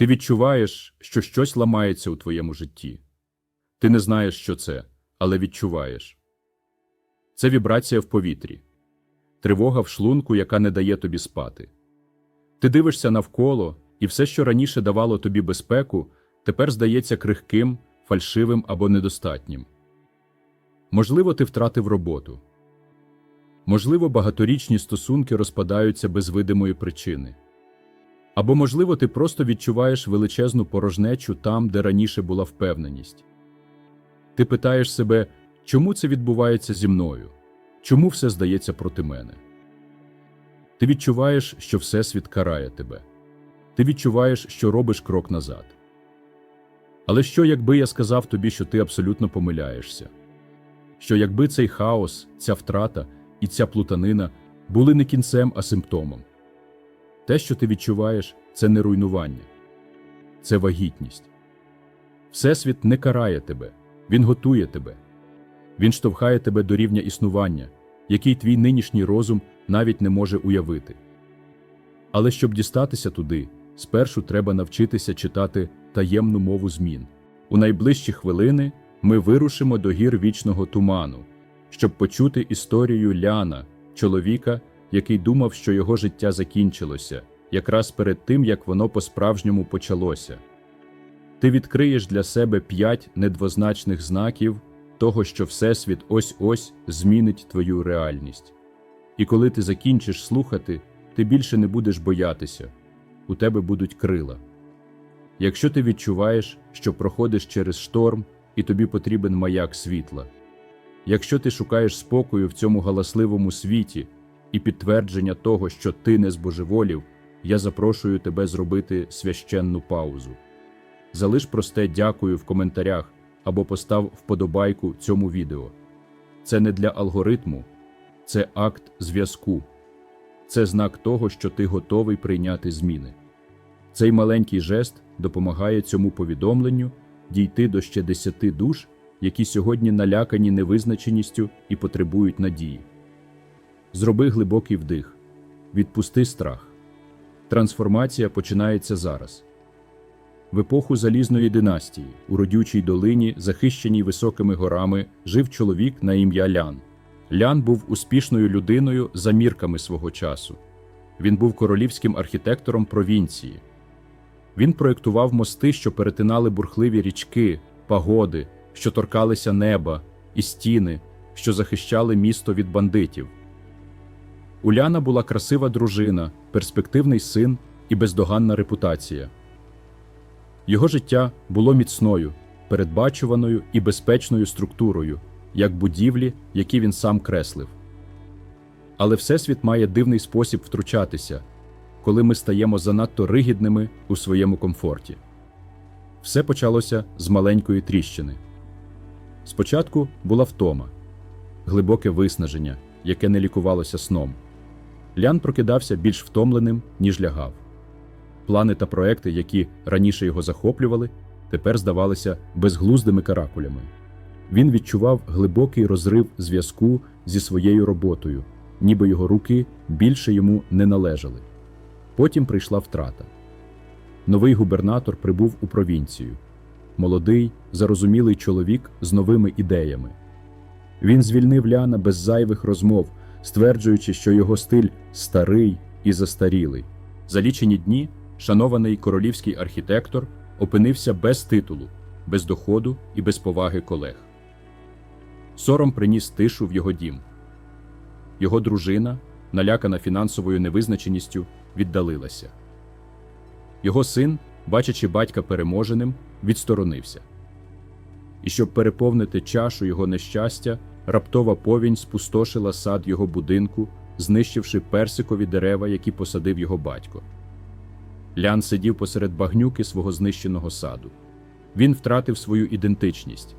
Ти відчуваєш, що щось ламається у твоєму житті. Ти не знаєш, що це, але відчуваєш. Це вібрація в повітрі, тривога в шлунку, яка не дає тобі спати. Ти дивишся навколо, і все, що раніше давало тобі безпеку, тепер здається крихким, фальшивим або недостатнім. Можливо, ти втратив роботу. Можливо, багаторічні стосунки розпадаються без видимої причини. Або, можливо, ти просто відчуваєш величезну порожнечу там, де раніше була впевненість. Ти питаєш себе, чому це відбувається зі мною? Чому все здається проти мене? Ти відчуваєш, що Всесвіт карає тебе. Ти відчуваєш, що робиш крок назад. Але що, якби я сказав тобі, що ти абсолютно помиляєшся? Що якби цей хаос, ця втрата і ця плутанина були не кінцем, а симптомом? Те, що ти відчуваєш, це не руйнування, це вагітність. Всесвіт не карає тебе, він готує тебе. Він штовхає тебе до рівня існування, який твій нинішній розум навіть не може уявити. Але щоб дістатися туди, спершу треба навчитися читати таємну мову змін. У найближчі хвилини ми вирушимо до гір вічного туману, щоб почути історію Ляна, чоловіка, який думав, що його життя закінчилося, якраз перед тим, як воно по-справжньому почалося. Ти відкриєш для себе п'ять недвозначних знаків того, що Всесвіт ось-ось змінить твою реальність. І коли ти закінчиш слухати, ти більше не будеш боятися, у тебе будуть крила. Якщо ти відчуваєш, що проходиш через шторм і тобі потрібен маяк світла, якщо ти шукаєш спокою в цьому галасливому світі і підтвердження того, що ти не збожеволів, я запрошую тебе зробити священну паузу. Залиш просте дякую в коментарях або постав вподобайку цьому відео. Це не для алгоритму, це акт зв'язку, це знак того, що ти готовий прийняти зміни. Цей маленький жест допомагає цьому повідомленню дійти до ще десяти душ, які сьогодні налякані невизначеністю і потребують надії. Зроби глибокий вдих, відпусти страх. Трансформація починається зараз. В епоху залізної династії у родючій долині, захищеній високими горами, жив чоловік на ім'я Лян. Лян був успішною людиною за мірками свого часу. Він був королівським архітектором провінції. Він проєктував мости, що перетинали бурхливі річки, пагоди, що торкалися неба, і стіни, що захищали місто від бандитів. У Ляна була красива дружина, перспективний син і бездоганна репутація. Його життя було міцною, передбачуваною і безпечною структурою, як будівлі, які він сам креслив. Але Всесвіт має дивний спосіб втручатися, коли ми стаємо занадто ригідними у своєму комфорті. Все почалося з маленької тріщини. Спочатку була втома, глибоке виснаження, яке не лікувалося сном. Лян прокидався більш втомленим, ніж лягав. Плани та проекти, які раніше його захоплювали, тепер здавалися безглуздими каракулями. Він відчував глибокий розрив зв'язку зі своєю роботою, ніби його руки більше йому не належали. Потім прийшла втрата. Новий губернатор прибув у провінцію. Молодий, зарозумілий чоловік з новими ідеями. Він звільнив Ляна без зайвих розмов, стверджуючи, що його стиль старий і застарілий. За лічені дні шанований королівський архітектор опинився без титулу, без доходу і без поваги колег. Сором приніс тишу в його дім. Його дружина, налякана фінансовою невизначеністю, віддалилася. Його син, бачачи батька переможеним, відсторонився. І щоб переповнити чашу його нещастя, раптова повінь спустошила сад його будинку, знищивши персикові дерева, які посадив його батько. Лян сидів посеред багнюки свого знищеного саду. Він втратив свою ідентичність,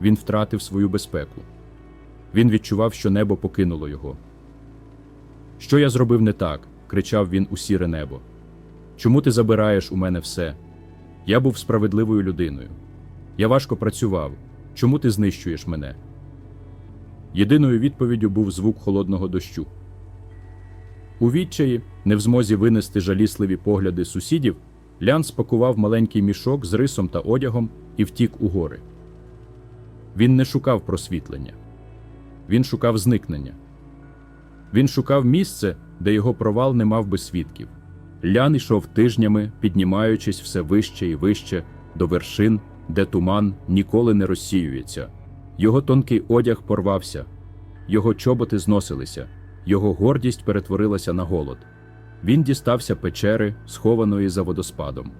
він втратив свою безпеку. Він відчував, що небо покинуло його. Що я зробив не так? кричав він у сіре небо. Чому ти забираєш у мене все? Я був справедливою людиною. Я важко працював. Чому ти знищуєш мене? Єдиною відповіддю був звук холодного дощу. У відчаї, не в змозі винести жалісливі погляди сусідів, Лян спакував маленький мішок з рисом та одягом і втік у гори. Він не шукав просвітлення. Він шукав зникнення. Він шукав місце, де його провал не мав би свідків. Лян йшов тижнями, піднімаючись все вище і вище до вершин, де туман ніколи не розсіюється. Його тонкий одяг порвався, його чоботи зносилися, його гордість перетворилася на голод. Він дістався печери, схованої за водоспадом.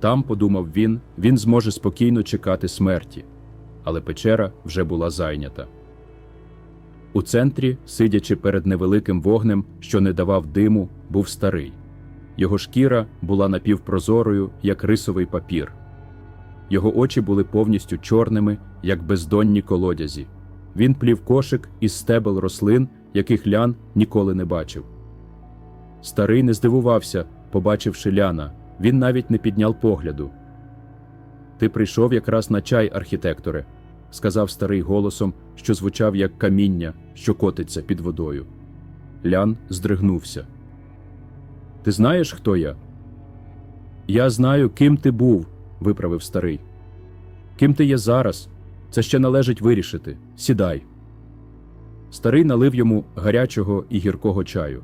Там, подумав він, він зможе спокійно чекати смерті, але печера вже була зайнята. У центрі, сидячи перед невеликим вогнем, що не давав диму, був старий. Його шкіра була напівпрозорою, як рисовий папір. Його очі були повністю чорними, як бездонні колодязі. Він плів кошик із стебел рослин, яких лян ніколи не бачив. Старий не здивувався, побачивши ляна, він навіть не підняв погляду. Ти прийшов якраз на чай, архітекторе, сказав старий голосом, що звучав як каміння, що котиться під водою. Лян здригнувся. Ти знаєш, хто я? Я знаю, ким ти був, виправив старий. Ким ти є зараз? Це ще належить вирішити. Сідай. Старий налив йому гарячого і гіркого чаю.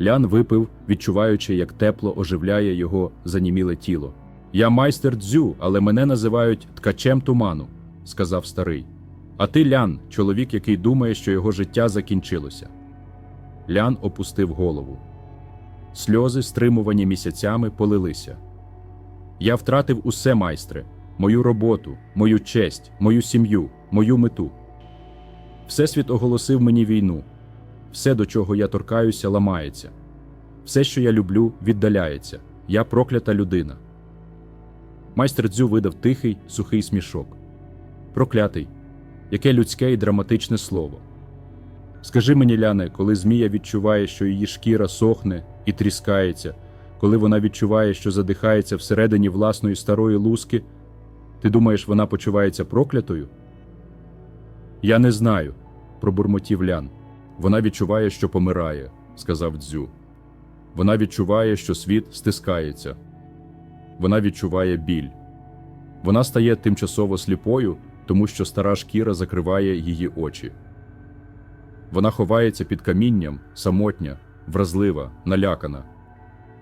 Лян випив, відчуваючи, як тепло оживляє його заніміле тіло. Я майстер дзю, але мене називають ткачем туману, сказав старий. А ти Лян, чоловік, який думає, що його життя закінчилося. Лян опустив голову. Сльози, стримувані місяцями, полилися. Я втратив усе, майстре, мою роботу, мою честь, мою сім'ю, мою мету. Всесвіт оголосив мені війну. Все, до чого я торкаюся, ламається. Все, що я люблю, віддаляється. Я проклята людина. Майстер Дзю видав тихий, сухий смішок. Проклятий, яке людське і драматичне слово. Скажи мені, Ляне, коли Змія відчуває, що її шкіра сохне і тріскається, коли вона відчуває, що задихається всередині власної старої луски, ти думаєш, вона почувається проклятою? Я не знаю, пробурмотів Лян. Вона відчуває, що помирає, сказав Дзю. Вона відчуває, що світ стискається. Вона відчуває біль. Вона стає тимчасово сліпою, тому що стара шкіра закриває її очі. Вона ховається під камінням, самотня, вразлива, налякана.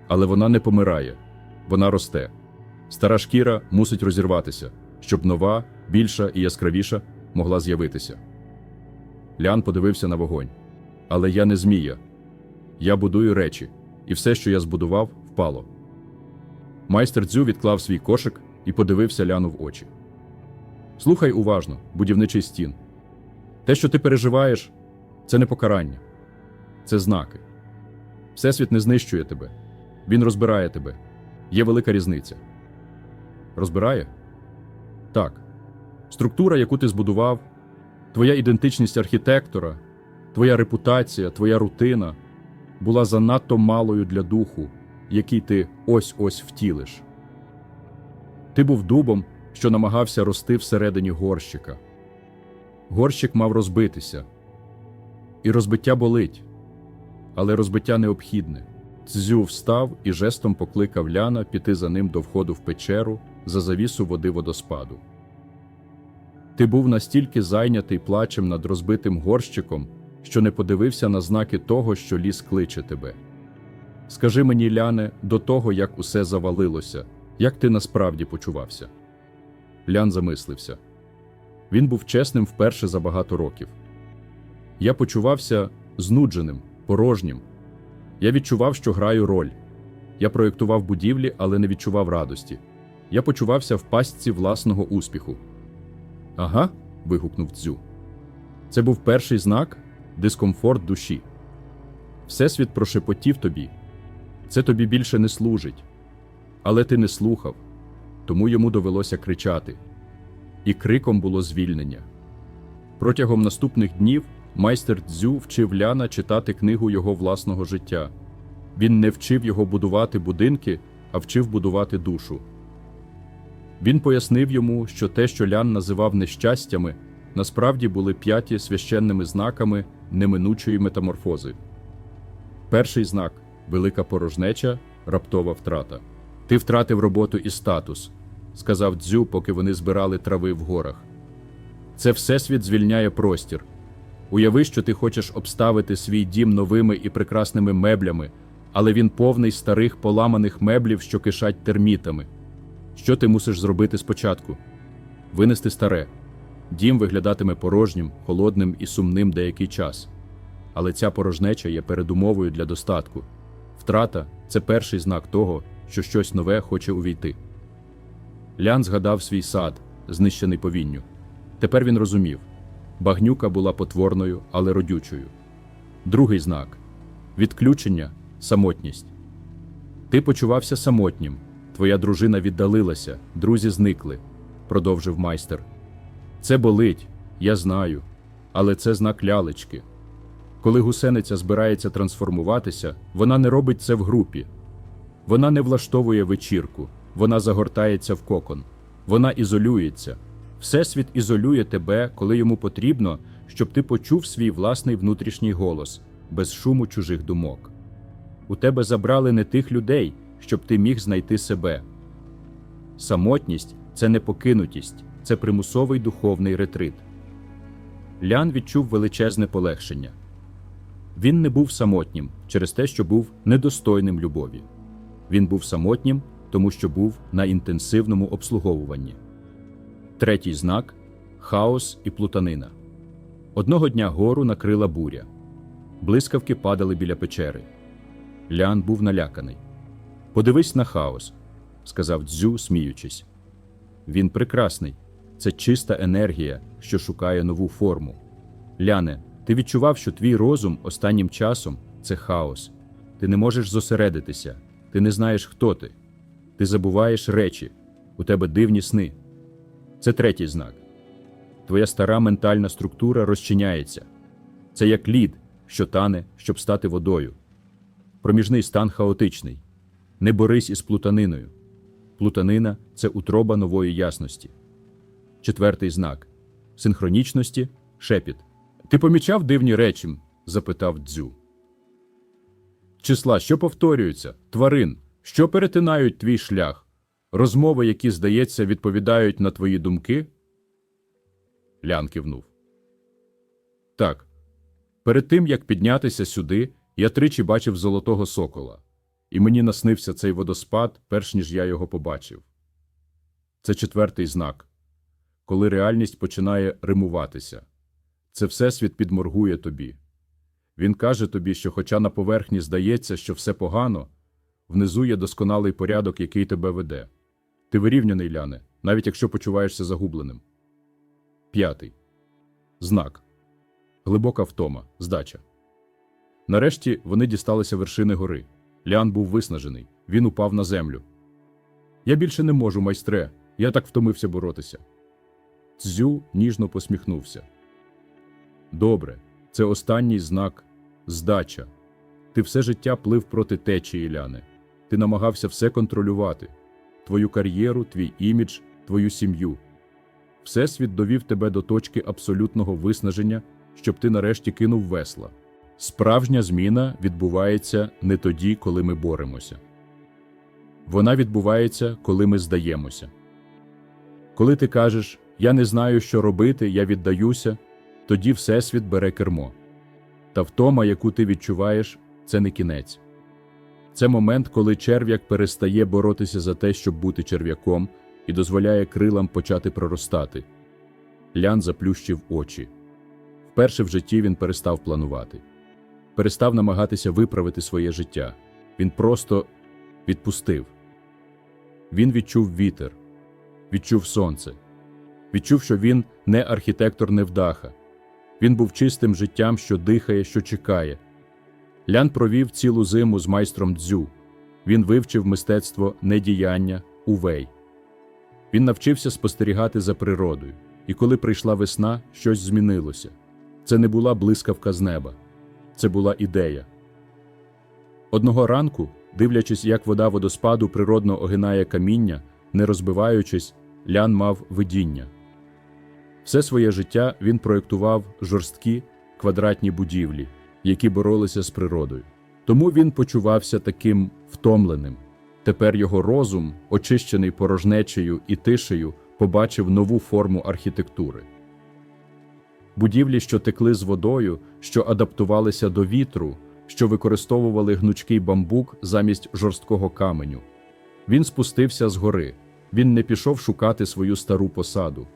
Але вона не помирає, вона росте. Стара шкіра мусить розірватися, щоб нова, більша і яскравіша могла з'явитися. Лян подивився на вогонь. Але я не змія. Я будую речі, і все, що я збудував, впало. Майстер Дзю відклав свій кошик і подивився Ляну в очі. Слухай уважно, будівничий стін. Те, що ти переживаєш, це не покарання, це знаки. Всесвіт не знищує тебе, він розбирає тебе. Є велика різниця. Розбирає? Так. Структура, яку ти збудував, твоя ідентичність архітектора, твоя репутація, твоя рутина була занадто малою для духу, який ти ось ось втілиш. Ти був дубом, що намагався рости всередині горщика. Горщик мав розбитися. І розбиття болить, але розбиття необхідне. Цзю встав і жестом покликав Ляна піти за ним до входу в печеру за завісу води водоспаду. Ти був настільки зайнятий плачем над розбитим горщиком, що не подивився на знаки того, що ліс кличе тебе. Скажи мені, Ляне, до того, як усе завалилося, як ти насправді почувався? Лян замислився. Він був чесним вперше за багато років. Я почувався знудженим, порожнім. Я відчував, що граю роль. Я проєктував будівлі, але не відчував радості. Я почувався в пастці власного успіху. Ага. вигукнув Дзю. Це був перший знак дискомфорт душі. Всесвіт прошепотів тобі. Це тобі більше не служить. Але ти не слухав, тому йому довелося кричати. І криком було звільнення. Протягом наступних днів майстер Дзю вчив Ляна читати книгу його власного життя. Він не вчив його будувати будинки, а вчив будувати душу. Він пояснив йому, що те, що Лян називав нещастями, насправді були п'яті священними знаками неминучої метаморфози. Перший знак велика порожнеча, раптова втрата. Ти втратив роботу і статус, сказав Дзю, поки вони збирали трави в горах. Це всесвіт звільняє простір. Уяви, що ти хочеш обставити свій дім новими і прекрасними меблями, але він повний старих поламаних меблів, що кишать термітами. Що ти мусиш зробити спочатку? Винести старе. Дім виглядатиме порожнім, холодним і сумним деякий час. Але ця порожнеча є передумовою для достатку. Втрата це перший знак того, що щось нове хоче увійти. Лян згадав свій сад, знищений повінню. Тепер він розумів багнюка була потворною, але родючою. Другий знак відключення, самотність. Ти почувався самотнім, твоя дружина віддалилася, друзі зникли, продовжив майстер. Це болить, я знаю, але це знак лялечки. Коли гусениця збирається трансформуватися, вона не робить це в групі. Вона не влаштовує вечірку, вона загортається в кокон, вона ізолюється. Всесвіт ізолює тебе, коли йому потрібно, щоб ти почув свій власний внутрішній голос, без шуму чужих думок. У тебе забрали не тих людей, щоб ти міг знайти себе. Самотність це не покинутість, це примусовий духовний ретрит. Лян відчув величезне полегшення. Він не був самотнім через те, що був недостойним любові. Він був самотнім, тому що був на інтенсивному обслуговуванні. Третій знак хаос і плутанина. Одного дня гору накрила буря. Блискавки падали біля печери. Лян був наляканий. Подивись на хаос, сказав Дзю, сміючись. Він прекрасний. Це чиста енергія, що шукає нову форму. Ляне, ти відчував, що твій розум останнім часом це хаос. Ти не можеш зосередитися, ти не знаєш, хто ти. Ти забуваєш речі, у тебе дивні сни. Це третій знак. Твоя стара ментальна структура розчиняється. Це як лід, що тане, щоб стати водою. Проміжний стан хаотичний. Не борись із плутаниною. Плутанина це утроба нової ясності. Четвертий знак синхронічності шепіт. Ти помічав дивні речі? запитав Дзю. Числа, що повторюються, тварин, що перетинають твій шлях, розмови, які, здається, відповідають на твої думки? Лян кивнув. Так. Перед тим, як піднятися сюди, я тричі бачив золотого сокола, і мені наснився цей водоспад, перш ніж я його побачив. Це четвертий знак, коли реальність починає римуватися. Це всесвіт підморгує тобі. Він каже тобі, що, хоча на поверхні здається, що все погано, внизу є досконалий порядок, який тебе веде. Ти вирівняний, Ляне, навіть якщо почуваєшся загубленим. П'ятий знак глибока втома, здача. Нарешті вони дісталися вершини гори. Лян був виснажений, він упав на землю. Я більше не можу, майстре, я так втомився боротися. Цзю ніжно посміхнувся. Добре, це останній знак здача. Ти все життя плив проти течії, Ляне. Ти намагався все контролювати твою кар'єру, твій імідж, твою сім'ю. Всесвіт довів тебе до точки абсолютного виснаження, щоб ти нарешті кинув весла. Справжня зміна відбувається не тоді, коли ми боремося. Вона відбувається, коли ми здаємося. Коли ти кажеш Я не знаю, що робити, я віддаюся, тоді Всесвіт бере кермо. Та втома, яку ти відчуваєш, це не кінець. Це момент, коли черв'як перестає боротися за те, щоб бути черв'яком, і дозволяє крилам почати проростати. Лян заплющив очі. Вперше в житті він перестав планувати, перестав намагатися виправити своє життя. Він просто відпустив. Він відчув вітер, відчув сонце, відчув, що він не архітектор невдаха. Він був чистим життям, що дихає, що чекає. Лян провів цілу зиму з майстром дзю. Він вивчив мистецтво недіяння увей. Він навчився спостерігати за природою, і коли прийшла весна, щось змінилося. Це не була блискавка з неба, це була ідея. Одного ранку, дивлячись, як вода водоспаду природно огинає каміння, не розбиваючись, Лян мав видіння. Все своє життя він проєктував жорсткі квадратні будівлі, які боролися з природою. Тому він почувався таким втомленим, Тепер його розум, очищений порожнечею і тишею, побачив нову форму архітектури. Будівлі, що текли з водою, що адаптувалися до вітру, що використовували гнучкий бамбук замість жорсткого каменю. Він спустився з гори. Він не пішов шукати свою стару посаду,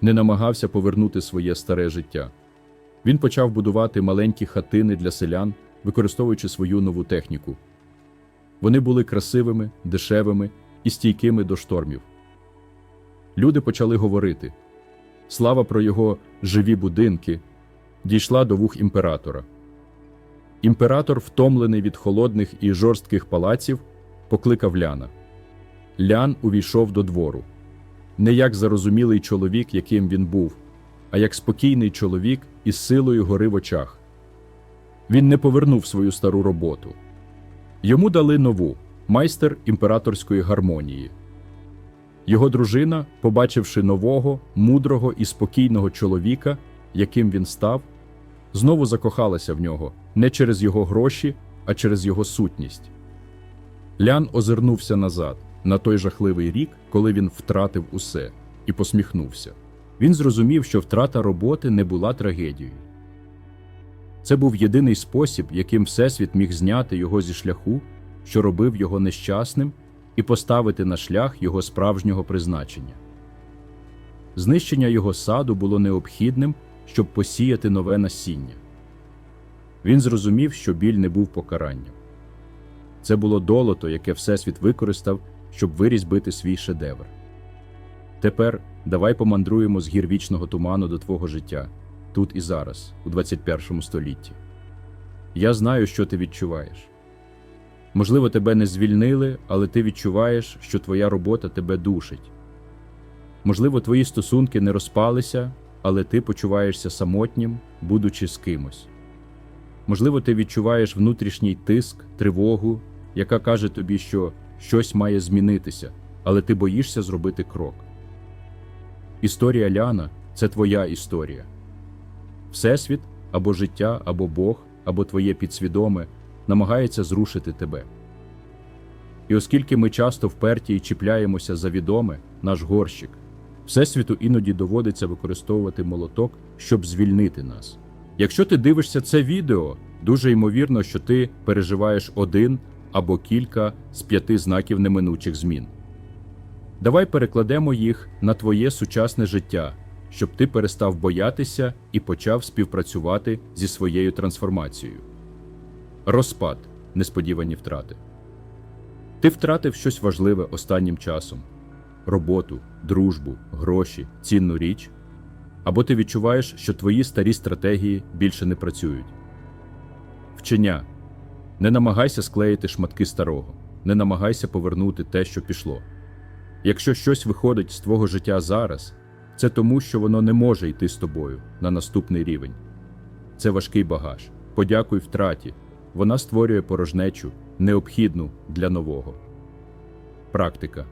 не намагався повернути своє старе життя. Він почав будувати маленькі хатини для селян, використовуючи свою нову техніку. Вони були красивими, дешевими і стійкими до штормів. Люди почали говорити. Слава про його живі будинки дійшла до вух імператора. Імператор, втомлений від холодних і жорстких палаців, покликав Ляна. Лян увійшов до двору. Не як зарозумілий чоловік, яким він був, а як спокійний чоловік із силою гори в очах. Він не повернув свою стару роботу. Йому дали нову майстер імператорської гармонії. Його дружина, побачивши нового, мудрого і спокійного чоловіка, яким він став, знову закохалася в нього не через його гроші, а через його сутність. Лян озирнувся назад на той жахливий рік, коли він втратив усе, і посміхнувся. Він зрозумів, що втрата роботи не була трагедією. Це був єдиний спосіб, яким Всесвіт міг зняти його зі шляху, що робив його нещасним, і поставити на шлях його справжнього призначення. Знищення його саду було необхідним, щоб посіяти нове насіння. Він зрозумів, що біль не був покаранням. Це було долото, яке Всесвіт використав, щоб вирізбити свій шедевр. Тепер давай помандруємо з гір вічного туману до твого життя, тут і зараз, у 21 столітті. Я знаю, що ти відчуваєш. Можливо, тебе не звільнили, але ти відчуваєш, що твоя робота тебе душить. Можливо, твої стосунки не розпалися, але ти почуваєшся самотнім, будучи з кимось. Можливо, ти відчуваєш внутрішній тиск, тривогу, яка каже тобі, що щось має змінитися, але ти боїшся зробити крок. Історія Ляна це твоя історія. Всесвіт або життя, або Бог, або твоє підсвідоме намагається зрушити тебе. І оскільки ми часто вперті і чіпляємося за відоме, наш горщик, Всесвіту іноді доводиться використовувати молоток, щоб звільнити нас. Якщо ти дивишся це відео, дуже ймовірно, що ти переживаєш один або кілька з п'яти знаків неминучих змін. Давай перекладемо їх на твоє сучасне життя, щоб ти перестав боятися і почав співпрацювати зі своєю трансформацією. Розпад несподівані втрати. Ти втратив щось важливе останнім часом роботу, дружбу, гроші, цінну річ. Або ти відчуваєш, що твої старі стратегії більше не працюють. Вчення. Не намагайся склеїти шматки старого, не намагайся повернути те, що пішло. Якщо щось виходить з твого життя зараз, це тому, що воно не може йти з тобою на наступний рівень. Це важкий багаж. Подякуй втраті. Вона створює порожнечу, необхідну для нового. Практика.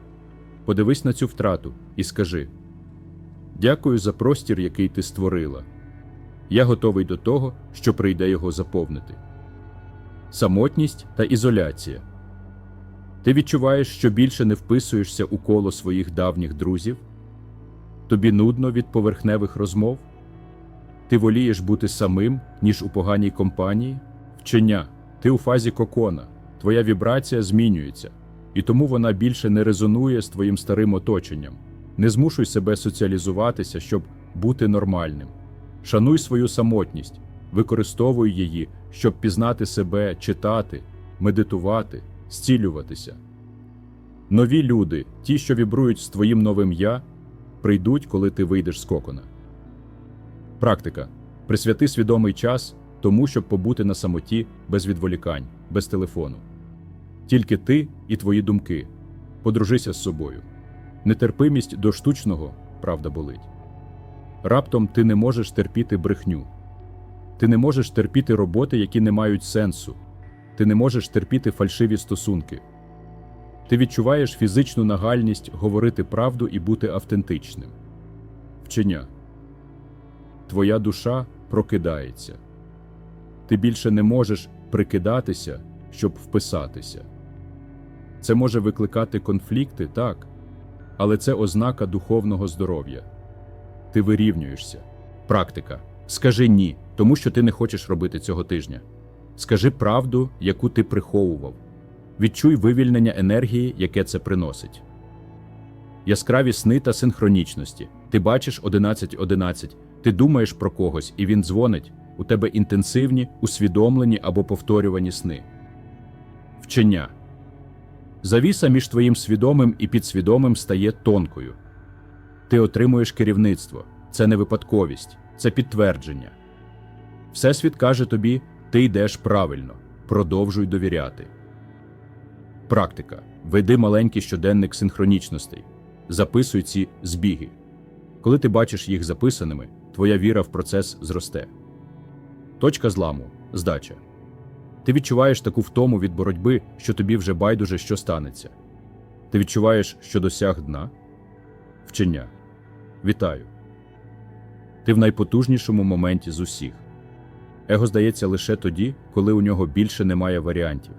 Подивись на цю втрату і скажи: Дякую за простір, який ти створила. Я готовий до того, що прийде його заповнити. Самотність та ізоляція. Ти відчуваєш, що більше не вписуєшся у коло своїх давніх друзів? Тобі нудно від поверхневих розмов? Ти волієш бути самим, ніж у поганій компанії? Вчення. Ти у фазі кокона, твоя вібрація змінюється, і тому вона більше не резонує з твоїм старим оточенням. Не змушуй себе соціалізуватися, щоб бути нормальним. Шануй свою самотність, використовуй її, щоб пізнати себе, читати, медитувати, зцілюватися. Нові люди, ті, що вібрують з твоїм новим я, прийдуть, коли ти вийдеш з кокона. Практика. Присвяти свідомий час тому, щоб побути на самоті без відволікань, без телефону. Тільки ти і твої думки. Подружися з собою. Нетерпимість до штучного, правда, болить. Раптом ти не можеш терпіти брехню. Ти не можеш терпіти роботи, які не мають сенсу. Ти не можеш терпіти фальшиві стосунки. Ти відчуваєш фізичну нагальність говорити правду і бути автентичним. Вчення. Твоя душа прокидається. Ти більше не можеш прикидатися, щоб вписатися. Це може викликати конфлікти, так, але це ознака духовного здоров'я. Ти вирівнюєшся. Практика. Скажи ні, тому що ти не хочеш робити цього тижня. Скажи правду, яку ти приховував. Відчуй вивільнення енергії, яке це приносить. Яскраві сни та синхронічності. Ти бачиш 11.11, ти думаєш про когось, і він дзвонить. У тебе інтенсивні, усвідомлені або повторювані сни. Вчення. Завіса між твоїм свідомим і підсвідомим стає тонкою. Ти отримуєш керівництво. Це не випадковість, це підтвердження. Всесвіт каже тобі, ти йдеш правильно, продовжуй довіряти. Практика. Веди маленький щоденник синхронічностей. Записуй ці збіги. Коли ти бачиш їх записаними, твоя віра в процес зросте. Точка зламу здача. Ти відчуваєш таку втому від боротьби, що тобі вже байдуже, що станеться. Ти відчуваєш, що досяг дна? Вчення. Вітаю. Ти в найпотужнішому моменті з усіх. Его здається лише тоді, коли у нього більше немає варіантів.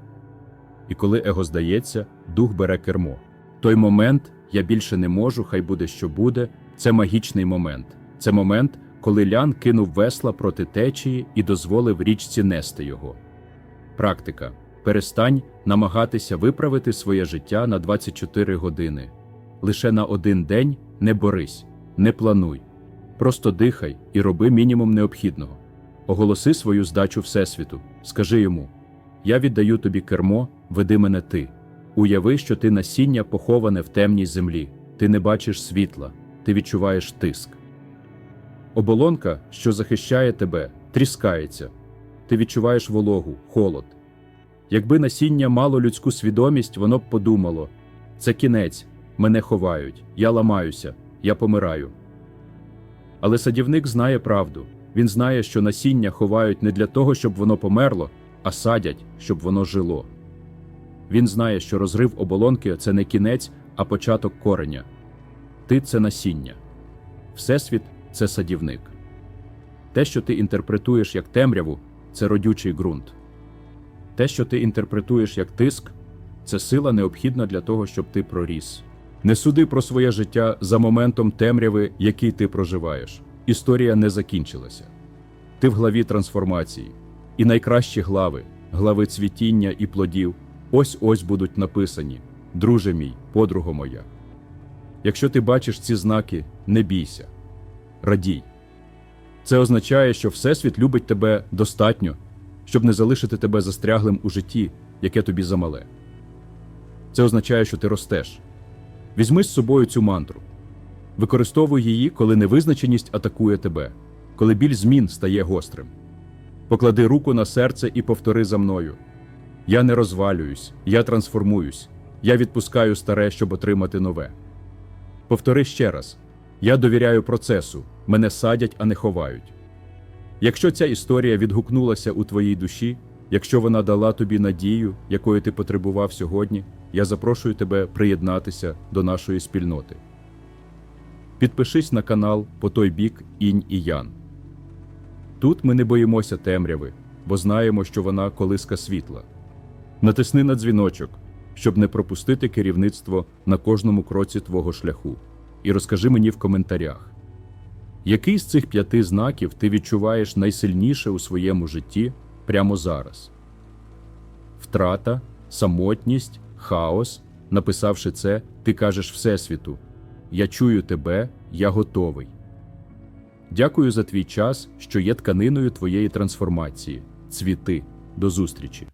І коли его здається, дух бере кермо. Той момент я більше не можу, хай буде що буде. Це магічний момент. Це момент, коли Лян кинув весла проти течії і дозволив річці нести його. Практика. Перестань намагатися виправити своє життя на 24 години. Лише на один день не борись, не плануй. Просто дихай і роби мінімум необхідного. Оголоси свою здачу Всесвіту, скажи йому: Я віддаю тобі кермо, веди мене ти. Уяви, що ти насіння поховане в темній землі, ти не бачиш світла, ти відчуваєш тиск. Оболонка, що захищає тебе, тріскається. Ти відчуваєш вологу, холод. Якби насіння мало людську свідомість, воно б подумало: це кінець, мене ховають, я ламаюся, я помираю. Але садівник знає правду. Він знає, що насіння ховають не для того, щоб воно померло, а садять, щоб воно жило. Він знає, що розрив оболонки це не кінець, а початок кореня. Ти це насіння. Всесвіт це садівник. Те, що ти інтерпретуєш як темряву, це родючий ґрунт. Те, що ти інтерпретуєш як тиск, це сила необхідна для того, щоб ти проріс. Не суди про своє життя за моментом темряви, який ти проживаєш. Історія не закінчилася. Ти в главі трансформації, і найкращі глави, глави цвітіння і плодів, ось ось будуть написані: Друже мій, подруго моя. Якщо ти бачиш ці знаки, не бійся, радій. Це означає, що Всесвіт любить тебе достатньо, щоб не залишити тебе застряглим у житті, яке тобі замале. Це означає, що ти ростеш. Візьми з собою цю мантру. Використовуй її, коли невизначеність атакує тебе, коли біль змін стає гострим. Поклади руку на серце і повтори за мною: Я не розвалююсь, я трансформуюсь, я відпускаю старе, щоб отримати нове. Повтори ще раз: Я довіряю процесу, мене садять, а не ховають. Якщо ця історія відгукнулася у твоїй душі, якщо вона дала тобі надію, якої ти потребував сьогодні, я запрошую тебе приєднатися до нашої спільноти. Підпишись на канал по той бік Інь і Ян. Тут ми не боїмося темряви, бо знаємо, що вона колиска світла. Натисни на дзвіночок, щоб не пропустити керівництво на кожному кроці твого шляху, і розкажи мені в коментарях, який з цих п'яти знаків ти відчуваєш найсильніше у своєму житті прямо зараз? Втрата, самотність, хаос. Написавши це, ти кажеш Всесвіту: Я чую тебе, я готовий. Дякую за твій час, що є тканиною твоєї трансформації. Цвіти. До зустрічі!